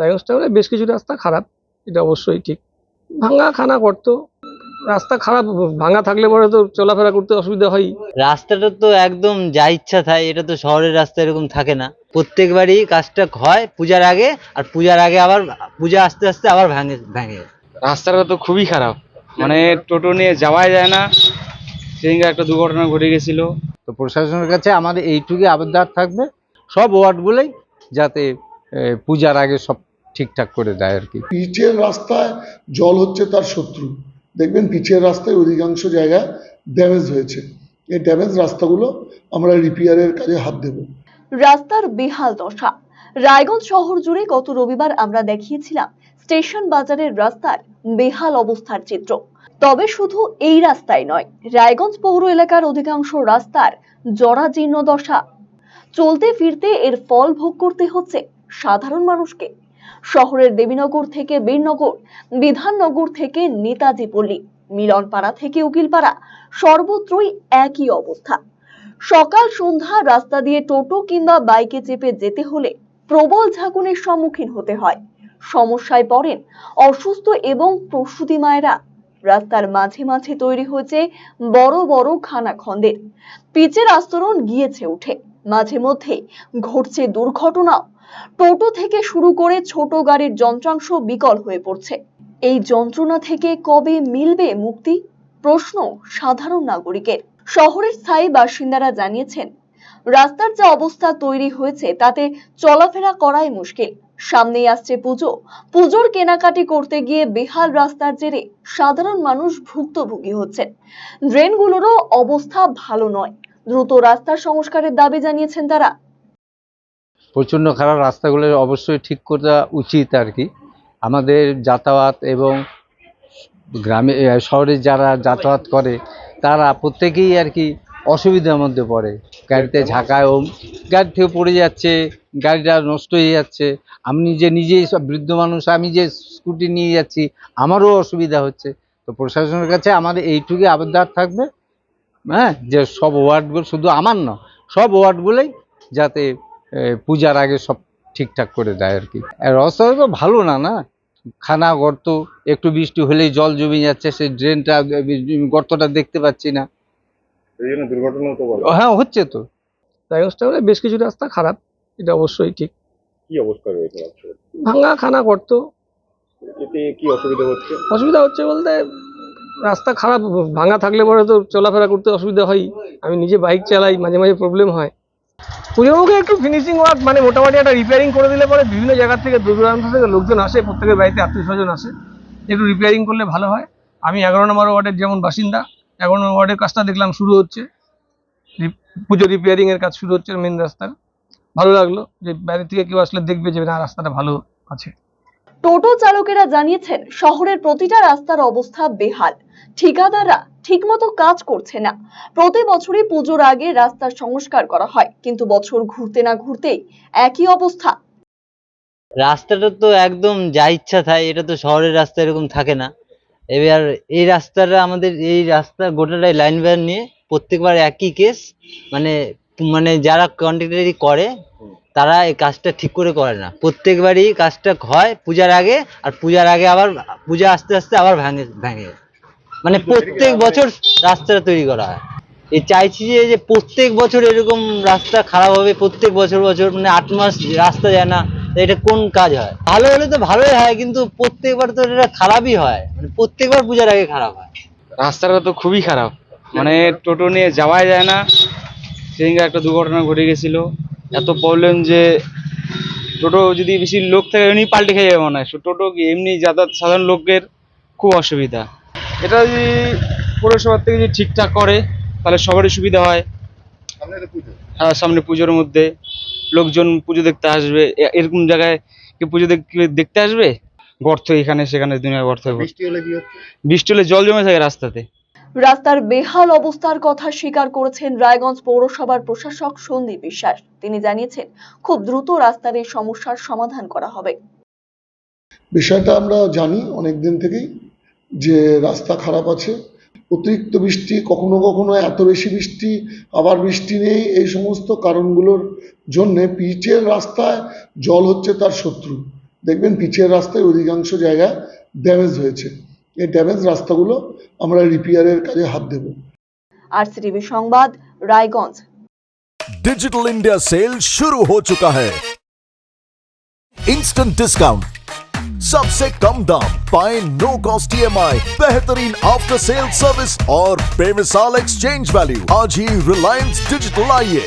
রায়গঞ্জটা হলে বেশ কিছু রাস্তা খারাপ এটা অবশ্যই ঠিক। ভাঙা খানা করতো রাস্তা খারাপ ভাঙা থাকলে পরে তো চলাফেরা করতে অসুবিধা হয়। রাস্তাটা তো একদম যা ইচ্ছা থাকে এটা তো শহরের রাস্তা এরকম থাকে না। প্রত্যেকবারই কাজটা হয় পূজার আগে আর পূজার আগে আবার পূজা আস্তে আস্তে আবার ভাঙে ভাঙে। রাস্তাটা তো খুবই খারাপ। মানে টোটো নিয়ে যাওয়াই যায় না। সেদিনকে একটা দুর্ঘটনা ঘটে গেছিল। তো প্রশাসনের কাছে আমাদের এইটুকুই আবদার থাকবে। সব ওয়ার্ডগুলোই যাতে পূজার আগে সব ঠিকঠাক করে দেয় আর কি। পিচের রাস্তায় জল হচ্ছে তার শত্রু। দেখবেন পিচের রাস্তায় অধিকাংশ জায়গা ড্যামেজ হয়েছে। এই ড্যামেজ রাস্তাগুলো আমরা রিপেয়ারের কাজে হাত দেবো। রাস্তার বেহাল দশা। রায়গঞ্জ শহর জুড়ে গত রবিবার আমরা দেখিয়েছিলাম স্টেশন বাজারের রাস্তার বেহাল অবস্থার চিত্র। তবে শুধু এই রাস্তায় নয় রায়গঞ্জ পৌর এলাকার অধিকাংশ রাস্তার জরাজীর্ণ দশা। চলতে ফিরতে এর ফল ভোগ করতে হচ্ছে সাধারণ মানুষকে। শহরের দেবীনগর থেকে বীরনগর, বিধাননগর থেকে নেতাজি পল্লী, মিলনপাড়া থেকে উকিলপাড়া, সর্বত্রই একই অবস্থা। সকাল, সন্ধ্যা রাস্তা দিয়ে টোটো কিংবা বাইকে চেপে যেতে হলে প্রবল ঝাঁকুনির সম্মুখীন হতে হয়। সমস্যায় পড়েন অসুস্থ এবং প্রসূতি মায়েরা। রাস্তার মাঝে মাঝে তৈরি হয়েছে বড় বড় খানাখন্দের পিচের আস্তরণ গিয়েছে উঠে। মাঝে মধ্যে ঘটছে দুর্ঘটনাও। টোটো থেকে শুরু করে ছোট গাড়ির যন্ত্রাংশ বিকল হয়ে পড়ছে। এই যন্ত্রণা থেকে কবে মিলবে মুক্তি? প্রশ্ন সাধারণ নাগরিকের। শহরের স্থায়ী বাসিন্দারা জানিয়েছেন, রাস্তার যে অবস্থা তৈরি হয়েছে তাতে চলাফেরা করাই মুশকিল। সামনেই আসছে পুজো। পুজোর কেনাকাটি করতে গিয়ে বেহাল রাস্তার জেরে সাধারণ মানুষ ভুক্তভোগী হচ্ছেন। ড্রেনগুলোরও অবস্থা ভালো নয়। দ্রুত রাস্তার সংস্কারের দাবি জানিয়েছেন তারা। প্রচণ্ড খারাপ রাস্তাগুলো অবশ্যই ঠিক করা উচিত আর কি। আমাদের যাতায়াত এবং গ্রামে শহরে যারা যাতায়াত করে, তারা প্রত্যেকেই আর কি অসুবিধার মধ্যে পড়ে। গাড়িতে ঝাঁকায় ও গাড়ি থেকে পড়ে যাচ্ছে, গাড়িটা নষ্ট হয়ে যাচ্ছে। আমি নিজে, নিজেই সব বৃদ্ধ মানুষ, আমি যে স্কুটি নিয়ে যাচ্ছি, আমারও অসুবিধা হচ্ছে। তো প্রশাসনের কাছে আমাদের এইটুকুই আবদার থাকবে। হ্যাঁ যে সব ওয়ার্ডগুলো শুধু আমার না সব ওয়ার্ডগুলোই যাতে পূজার আগে সব ঠিকঠাক করে দেয় আর কি। আর রাস্তাটা তো ভালো না না? খানা গর্ত একটু বৃষ্টি হলেই জল জমে যাচ্ছে সেই ড্রেনটা গর্তটা দেখতে পাচ্ছি না। হ্যাঁ হচ্ছে তো। রায়গঞ্জটা হলে বেশ কিছু রাস্তা খারাপ এটা অবশ্যই ঠিক। কি অবস্থা রয়েছে ভাঙা খানা গর্ত। এতে কি অসুবিধা হচ্ছে? অসুবিধা হচ্ছে বলতে রাস্তা খারাপ ভাঙা থাকলে পরে তো চলাফেরা করতে অসুবিধা হয়। আমি নিজে বাইক চালাই মাঝে মাঝে প্রবলেম হয়। পুজোর মুখে একটু ফিনিশিং ওয়ার্ক মানে মোটামুটি একটা রিপেয়ারিং করে দিলে পরে বিভিন্ন জায়গা থেকে দূর দূরান্ত থেকে লোকজন আসে, প্রত্যেকের বাড়িতে আত্মীয় স্বজন আসে, একটু রিপেয়ারিং করলে ভালো হয়। আমি এগারো নম্বর ওয়ার্ডের যেমন বাসিন্দা, এগারো নম্বর ওয়ার্ডের কাজটা দেখলাম শুরু হচ্ছে। পুজো রিপেয়ারিং এর কাজ শুরু হচ্ছে মেন রাস্তার। ভালো লাগল যে বাইরে থেকে কেউ আসলে দেখবে যে, না, রাস্তাটা ভালো আছে। টোটো চালকেরা জানিয়েছেন, শহরের প্রতিটা রাস্তার অবস্থা বেহাল। ঠিকাদাররা ঠিকমতো কাজ করছে না। প্রতি বছরই পুজোর আগে রাস্তার সংস্কার করা হয়, কিন্তু বছর ঘুরতে না ঘুরতেই একই অবস্থা। রাস্তাটা তো একদম যা ইচ্ছা থাকে এটা তো শহরের রাস্তা এরকম থাকে না। এবার এই রাস্তাটা আমাদের, এই রাস্তা গোটাটাই লাইন ভ্যান নিয়ে প্রত্যেকবার একই কেস মানে মানে যারা কন্ট্রাক্টারি করে তারা এই কাজটা ঠিক করে করে না। প্রত্যেকবারই কাজটা হয় পূজার আগে, আর পূজার আগে আবার পূজা আস্তে আস্তে আবার ভাঙে ভাঙে। মানে প্রত্যেক বছর রাস্তাটা তৈরি করা হয়। এই চাইছি যে যে প্রত্যেক বছর এরকম রাস্তা খারাপ হবে, প্রত্যেক বছর বছর মানে আট মাস রাস্তা যায় না এটা কোন কাজ হয়? ভালো হলে তো ভালোই হয়, কিন্তু প্রত্যেকবার তো এটা খারাপই হয়। মানে প্রত্যেকবার পূজার আগে খারাপ হয়। রাস্তাটা তো খুবই খারাপ। মানে টোটো নিয়ে যাওয়াই যায় না। সেদিনকে একটা দুর্ঘটনা ঘটে গেছিল। এত প্রবলেম যে টোটো যদি বেশি লোক থাকে এমনি পাল্টে খেয়ে যাবে মনে হয়। টোটো কি এমনি যাতায়াত সাধারণ লোকের খুব অসুবিধা। এটা যদি পৌরসভার থেকে যদি ঠিকঠাক করে তাহলে সবারই সুবিধা হয়। সামনে হ্যাঁ সামনে পুজোর মধ্যে। লোকজন পুজো দেখতে আসবে। এরকম জায়গায় কি পুজো দেখ- দেখতে আসবে? গর্ত এখানে সেখানে দুনিয়া গর্ত। বৃষ্টি হলে বৃষ্টি হলে জল জমে থাকে রাস্তাতে। রাস্তার বেহাল অবস্থার কথা স্বীকার করেছেন রায়গঞ্জ পৌরসভার প্রশাসক সন্দীপ বিশ্বাস। তিনি জানিয়েছেন, খুব দ্রুত রাস্তার এই সমস্যার সমাধান করা হবে। বিষয়টা আমরা জানি অনেক দিন থেকেই যে রাস্তা খারাপ আছে। অতিরিক্ত বৃষ্টি, কখনো কখনো এত বেশি বৃষ্টি, আবার বৃষ্টি নেই, এই সমস্ত কারণগুলোর জন্যে পিচের রাস্তায় জল হচ্ছে তার শত্রু। দেখবেন পিচের রাস্তায় অধিকাংশ জায়গায় ড্যামেজ হয়েছে। এই ড্যামেজ রাস্তাগুলো আমরা রিপেয়ারের কাজে হাত দেবো আর সিটিভি সংবাদ রায়গঞ্জ डिजिटल इंडिया सेल शुरू हो चुका है इंस्टेंट डिस्काउंट सबसे कम दाम पाए नो कॉस्ट ईएमआई बेहतरीन आफ्टर सेल सर्विस और बेमिसाल एक्सचेंज वैल्यू आज ही रिलायंस डिजिटल आइए